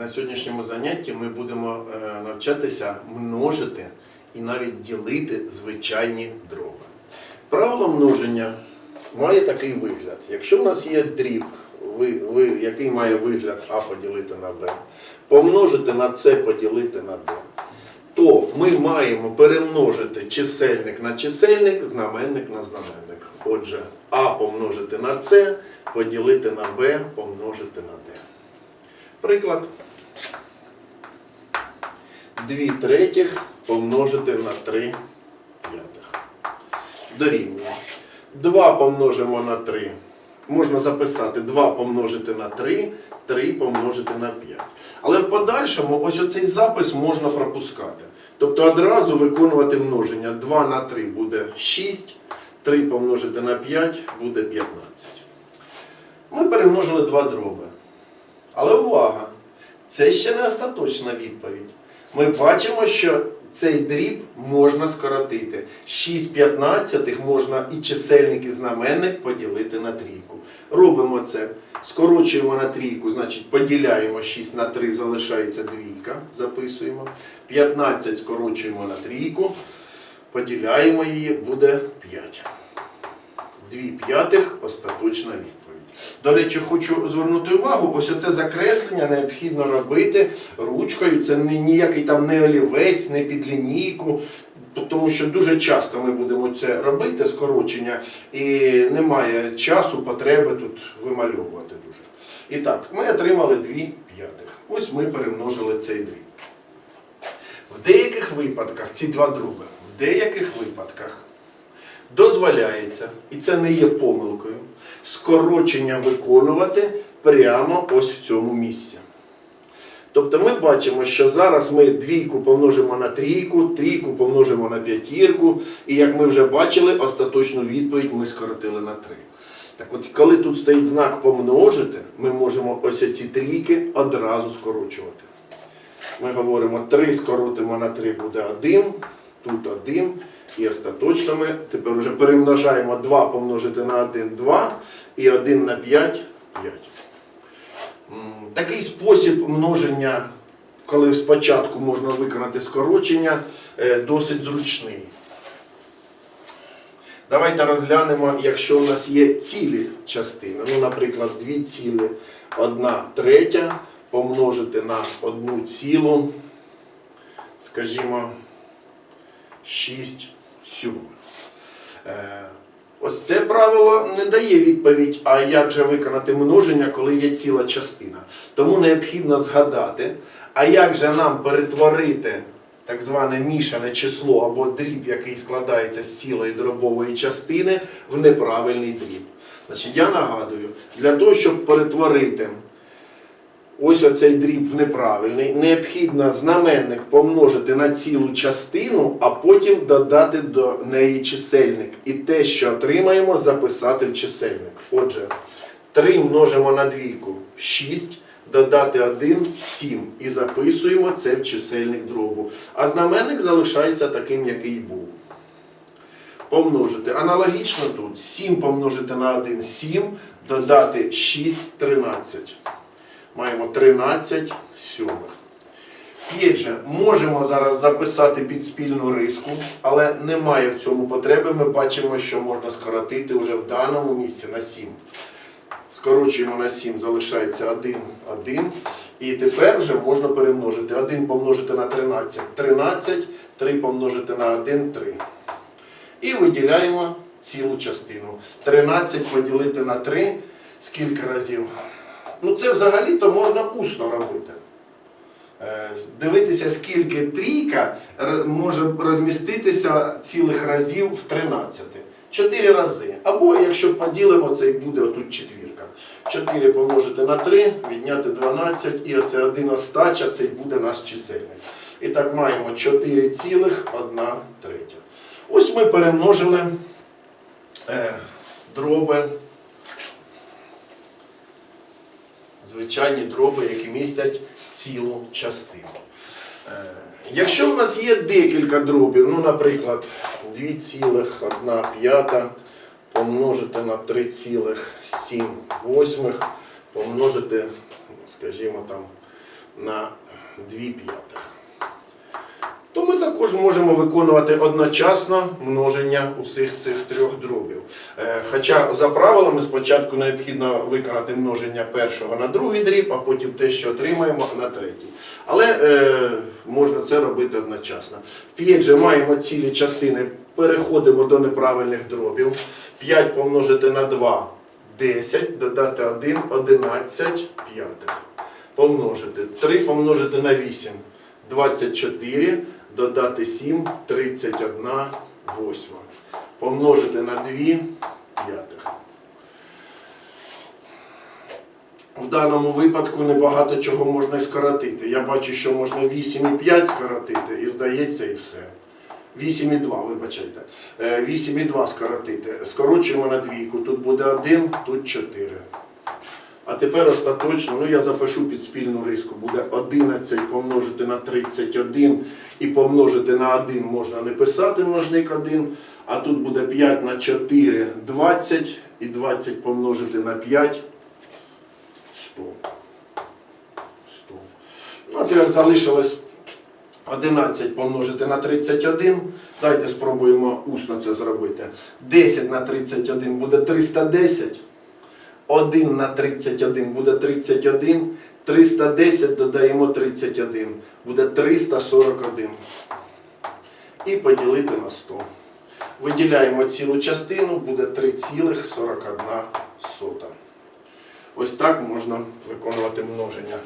На сьогоднішньому занятті ми будемо е, навчатися множити і навіть ділити звичайні дроби. Правило множення має такий вигляд. Якщо в нас є дріб, ви, ви, який має вигляд А поділити на Б, помножити на С поділити на Д, то ми маємо перемножити чисельник на чисельник, знаменник на знаменник. Отже, А помножити на С, поділити на Б, помножити на Д. Приклад. 2 третіх помножити на 3 п'ятих. Дорівнює. 2 помножимо на 3. Можна записати 2 помножити на 3, 3 помножити на 5. Але в подальшому ось оцей запис можна пропускати. Тобто одразу виконувати множення. 2 на 3 буде 6, 3 помножити на 5 буде 15. Ми перемножили два дроби. Але увага! Це ще не остаточна відповідь. Ми бачимо, що цей дріб можна скоротити. 6 п'ятнадцятих можна і чисельник, і знаменник поділити на трійку. Робимо це. Скорочуємо на трійку, значить поділяємо 6 на 3, залишається двійка. Записуємо. 15 скорочуємо на трійку, поділяємо її, буде 5. 2 п'ятих остаточна відповідь. До речі, хочу звернути увагу, ось оце закреслення необхідно робити ручкою. Це не ніякий там не олівець, не під лінійку. Тому що дуже часто ми будемо це робити, скорочення, і немає часу, потреби тут вимальовувати дуже. І так, ми отримали 2 п'ятих. Ось ми перемножили цей дріб. В деяких випадках ці два дроби, в деяких випадках дозволяється, і це не є помилкою, скорочення виконувати прямо ось в цьому місці. Тобто ми бачимо, що зараз ми двійку помножимо на трійку, трійку помножимо на п'ятірку, і як ми вже бачили, остаточну відповідь ми скоротили на 3. Так от, коли тут стоїть знак помножити, ми можемо ось ці трійки одразу скорочувати. Ми говоримо 3 скоротимо на 3 буде 1, тут 1. І остаточно ми тепер вже перемножаємо 2 помножити на 1 2 і 1 на 5 5. Такий спосіб множення, коли спочатку можна виконати скорочення, е, досить зручний. Давайте розглянемо, якщо у нас є цілі частини. Ну, наприклад, 2 цілі 1 третя помножити на 1 цілу, скажімо, 6 сьомих. Е, Ось це правило не дає відповідь, а як же виконати множення, коли є ціла частина. Тому необхідно згадати, а як же нам перетворити так зване мішане число або дріб, який складається з цілої дробової частини, в неправильний дріб. Значить, я нагадую, для того, щоб перетворити ось оцей дріб неправильний, необхідно знаменник помножити на цілу частину, а потім додати до неї чисельник. І те, що отримаємо, записати в чисельник. Отже, 3 множимо на двійку 6, додати 1 7. І записуємо це в чисельник дробу. А знаменник залишається таким, який був. Помножити. Аналогічно тут 7 помножити на 1 7, додати 6 13 маємо 13 сьомих. Є же, можемо зараз записати під спільну риску, але немає в цьому потреби. Ми бачимо, що можна скоротити вже в даному місці на 7. Скорочуємо на 7, залишається 1, 1. І тепер вже можна перемножити. 1 помножити на 13 13, 3 помножити на 1 3. І виділяємо цілу частину. 13 поділити на 3. Скільки разів? Ну це взагалі-то можна усно робити. Е, Дивитися, скільки трійка може розміститися цілих разів в 13. 4 рази. Або якщо поділимо, це і буде отут четвірка. 4 помножити на 3, відняти 12, і оце 1 остача, це й буде наш чисельник. І так маємо 4 цілих 1 третя. Ось ми перемножили е, дроби звичайні дроби, які містять цілу частину. Е, Якщо в нас є декілька дробів, ну, наприклад, 2,1 п'ята помножити на 3,7 восьмих, помножити, скажімо там, на 2 п'ятих. Ми також можемо виконувати одночасно множення усіх цих трьох дробів. Е, Хоча за правилами спочатку необхідно виконати множення першого на другий дріб, а потім те, що отримаємо, на третій. Але е, можна це робити одночасно. В 5 же маємо цілі частини, переходимо до неправильних дробів. 5 помножити на 2 10, додати 1 11 п'ятих. Помножити 3 помножити на 8 24, додати 7 31 восьма. Помножити на 2 п'ятих. В даному випадку небагато чого можна і скоротити. Я бачу, що можна 8,5 скоротити, і здається, і все. 8,2, вибачайте. Е, 8,2 скоротити. Скорочуємо на двійку. Тут буде 1, тут 4. Тепер остаточно, ну я запишу під спільну риску, буде 11 помножити на 31 і помножити на 1 можна не писати множник 1, а тут буде 5 на 4 20 і 20 помножити на 5 100. 100. Ну, а тепер залишилось 11 помножити на 31. Дайте спробуємо усно це зробити. 10 на 31 буде 310. 1 на 31 буде 31. 310 додаємо 31. Буде 341. І поділити на 100. Виділяємо цілу частину, буде 3,41. Ось так можна виконувати множення.